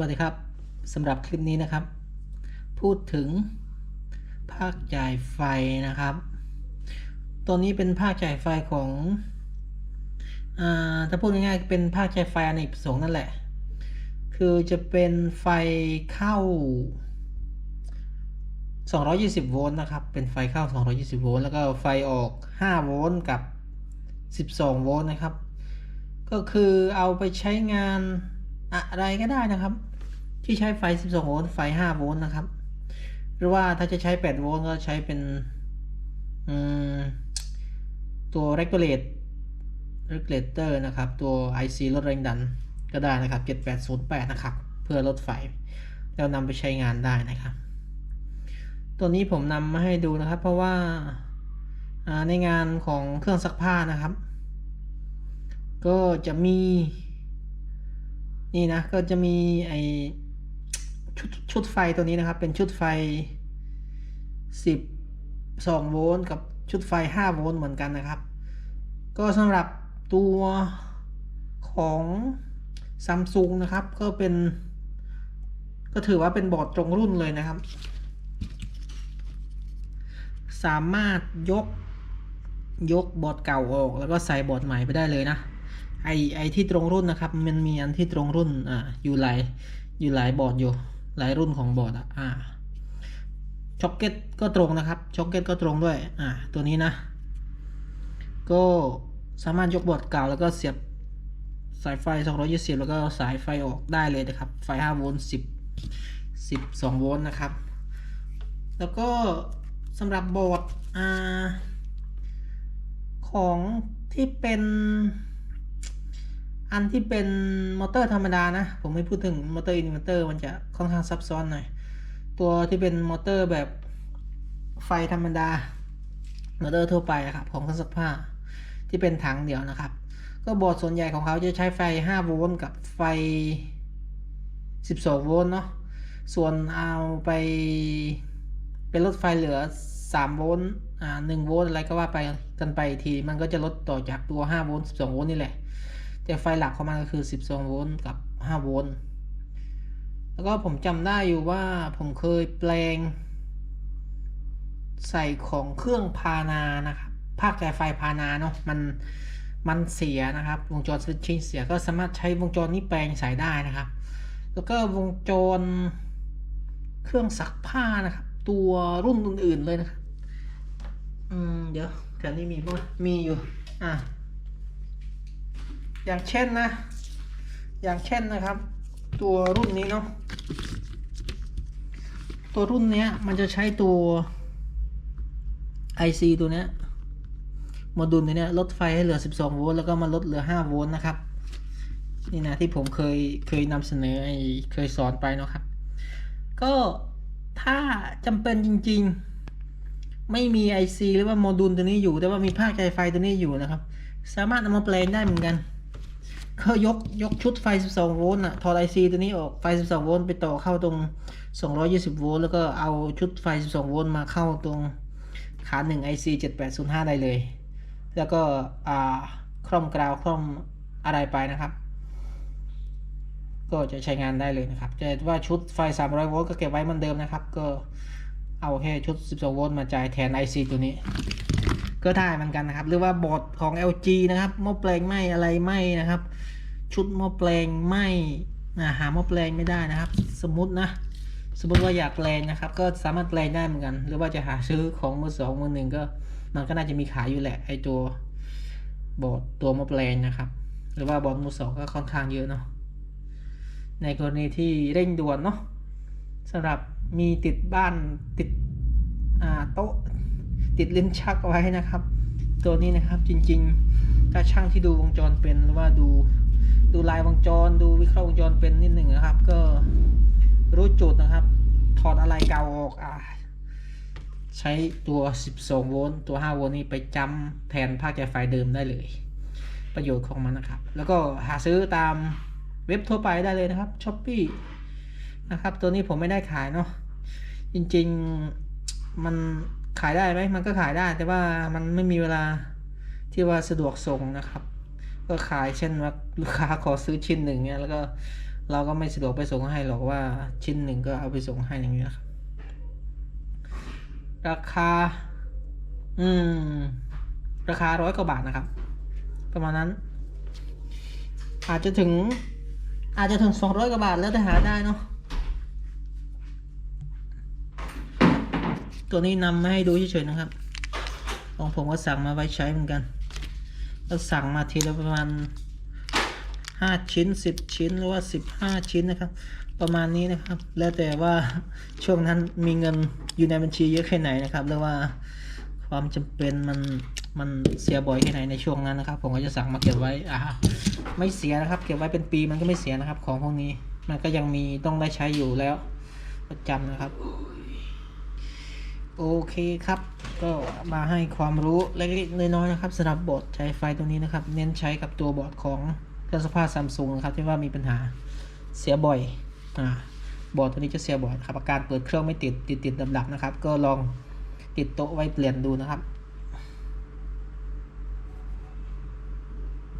วัสดีครับสำหรับคลิปนี้นะครับ พูดถึงภาคจ่ายไฟนะครับ ตัวนี้เป็นภาคจ่ายไฟของอถ้าพูดง่ายๆเป็นภาคจ่ายไฟอเนกประสงค์นั่นแหละ คือจะเป็นไฟเข้า 220 โวลต์นะครับ เป็นไฟเข้า 220 โวลต์แล้วก็ไฟออก 5 โวลต์กับ 12 โวลต์นะครับ ก็คือเอาไปใช้งาน อะไรก็ได้นะครับ ที่ใช้ไฟ 12 โวลต์ไฟ 5 โวลต์นะครับ หรือว่าถ้าจะใช้ 8 โวลต์ก็ใช้เป็นตัว regulate regulator นะครับ ตัว IC ลดแรงดันก็ได้นะครับ 7808 นะครับ เพื่อลดไฟ แล้วนำไปใช้งานได้นะครับ ตัวนี้ผมนำมาให้ดูนะครับ เพราะว่าในงานของเครื่องซักผ้านะครับ ก็จะมี นี่นะก็จะมีไอชุดชุดไฟตัวนี้นะครับ เป็นชุดไฟ 12 โวลต์กับชุดไฟ 5 โวลต์เหมือนกันนะครับ ก็สำหรับตัวของซัมซุงนะครับ ก็เป็น ก็ถือว่าเป็นบอร์ดตรงรุ่นเลยนะครับ สามารถยกยกบอร์ดเก่าออก แล้วก็ใส่บอร์ดใหม่ไปได้เลยนะ ไอไอที่ตรงรุ่นนะครับ มันมีอันที่ตรงรุ่นอ่าอยู่หลายอยู่หลายบอร์ดอยู่ หลายรุ่นของบอร์ดอะอ่าช็อคเก็ตก็ตรงนะครับช็อคเก็ตก็ตรงด้วยอ่าตัวนี้นะ ก็สามารถยกบอร์ดเก่าแล้วก็เสียบสายไฟ 220 แล้วก็สายไฟออกได้เลยนะครับ ไฟ 5 โวลต์ 10 12 โวลต์นะครับ แล้วก็สำหรับบอร์ดอของที่เป็น อันที่เป็นมอเตอร์ธรรมดานะ ผมไม่พูดถึงมอเตอร์อินเวอร์เตอร์มันจะค่อนข้างซับซ้อนหน่อย ตัวที่เป็นมอเตอร์แบบไฟธรรมดามอเตอร์ทั่วไปครับของเครื่องซักผ้าที่เป็นถังเดียวนะครับ ก็บอร์ดส่วนใหญ่ของเขาจะใช้ไฟ 5 โวลต์กับไฟ 12 โวลต์เนาะส่วนเอาไปเป็นลดไฟเหลือ 3 โวลต์อ่า1โวลต์อะไรก็ว่าไปกันไปที มันก็จะลดต่อจากตัว 5 โวลต์ 12 โวลต์นี่แหละ แต่ไฟหลักของมันก็คือ 12 โวลต์กับ 5 โวลต์ แล้วก็ผมจำได้อยู่ว่าผมเคยแปลง ใส่ของเครื่องพานานะครับภาคจ่ายไฟพานาเนาะมันมันเสียนะครับ วงจรสวิตชิ่งเสียก็สามารถใช้วงจรนี้แปลงใส่ได้นะครับ แล้วก็วงจรเครื่องซักผ้านะครับ ตัวรุ่นอื่นๆเลยนะครับ อืม เดี๋ยวแถวนี้มีป่ะมีอยู่ อะ อย่างเช่นนะ อย่างเช่นนะครับ ตัวรุ่นนี้เนาะตัวรุ่นเนี้ยมันจะใช้ตัว IC ตัวเนี้ยโมดูลตัวเนี้ยลดไฟให้เหลือ 12 โวลต์แล้วก็มาลดเหลือ 5 โวลต์นะครับ นี่นะที่ผมเคยเคยนำเสนอไอ้เคยสอนไปเนาะครับ ก็ถ้าจำเป็นจริง ๆ ไม่มี IC หรือว่าโมดูลตัวนี้อยู่ แต่ว่ามีภาคใจไฟตัวนี้อยู่นะครับ สามารถเอามาแปลงได้เหมือนกัน ก็ยกยกชุดไฟ 12 โวลต์อะถอด IC ตัวนี้ออกไฟ 12 โวลต์ไปต่อเข้าตรง 220 โวลต์แล้วก็เอาชุดไฟ 12 โวลต์มาเข้าตรงขา1 IC 7805 ได้เลย แล้วก็อ่าคล่อมกราวคล่อมอะไรไปนะครับ ก็จะใช้งานได้เลยนะครับแต่ว่าชุดไฟ 300 โวลต์ก็เก็บไว้เหมือนเดิมนะครับ ก็เอาแค่ชุด 12 โวลต์มาจ่ายแทน IC ตัวนี้ ก็ได้เหมือนกันนะครับ หรือว่าบอร์ดของ LG นะครับหม้อแปลงไหมอะไรไหมนะครับ ชุดหม้อแปลงไหมนะหาหม้อแปลงไม่ได้นะครับ สมมตินะสมมติว่าอยากแปลงนะครับ ก็สามารถแปลงได้เหมือนกัน หรือว่าจะหาซื้อของมือสองมือหนึ่งก็มันก็น่าจะมีขายอยู่แหละไอตัวบอร์ดตัวหม้อแปลงนะครับ หรือว่าบอร์ดมือสองก็ค่อนข้างเยอะเนาะในกรณีที่เร่งด่วนเนาะสำหรับมีติดบ้านติดอ่าโต๊ะ ติดลิ้นชักไว้นะครับ ตัวนี้นะครับจริงๆ ถ้าช่างที่ดูวงจรเป็นหรือว่าดูดูลายวงจร ดูวิเคราะห์วงจรเป็นนิดหนึ่งนะครับ ก็รู้จุดนะครับ ถอดอะไรเก่าออกอ่าใช้ตัว 12 โวลต์ตัว 5 โวลต์นี้ไปจำแทนภาคใจไฟเดิมได้เลย ประโยชน์ของมันนะครับ แล้วก็หาซื้อตามเว็บทั่วไปได้เลยนะครับช้อปปี้นะครับ ตัวนี้ผมไม่ได้ขายเนาะจริงๆมัน ขายได้ไหมมันก็ขายได้แต่ว่ามันไม่มีเวลาที่ว่าสะดวกส่งนะครับ ก็ขายเช่นว่าลูกค้าขอซื้อชิ้นหนึ่งเนี่ยแล้วก็เราก็ไม่สะดวกไปส่งให้หรอกว่าชิ้นหนึ่งก็เอาไปส่งให้อย่างนี้นะครับราคา อืม ราคาร้อยกว่าบาทนะครับ ประมาณนั้น อาจจะถึง อาจจะถึงสองร้อยกว่าบาทแล้วแต่หาได้เนาะ ตัวนี้นำมาให้ดูเฉยๆนะครับ ของผมก็สั่งมาไว้ใช้เหมือนกันก็สั่งมาทีละประมาณห้าชิ้นสิบชิ้นหรือว่าสิบห้าชิ้นนะครับ ประมาณนี้นะครับ แล้วแต่ว่าช่วงนั้นมีเงินอยู่ในบัญชีเยอะแค่ไหนนะครับหรือว่าความจำเป็นมันมันเสียบ่อยแค่ไหนในช่วงนั้นนะครับ ผมก็จะสั่งมาเก็บไว้อ่าไม่เสียนะครับ เก็บไว้เป็นปีมันก็ไม่เสียนะครับ ของพวกนี้มันก็ยังมีต้องได้ใช้อยู่แล้วประจำนะครับ โอเคครับ ก็มาให้ความรู้เล็กๆน้อยๆนะครับสำหรับบอร์ดใช้ไฟตัวนี้นะครับ เน้นใช้กับตัวบอร์ดของเครื่องสภาพซัมซุงนะครับที่ว่ามีปัญหาเสียบ่อยอ่าบอร์ดตัวนี้จะเสียบ่อยครับอาการเปิดเครื่องไม่ติดติดติดดับๆนะครับ ก็ลองติดโต๊ะไว้เปลี่ยนดูนะครับ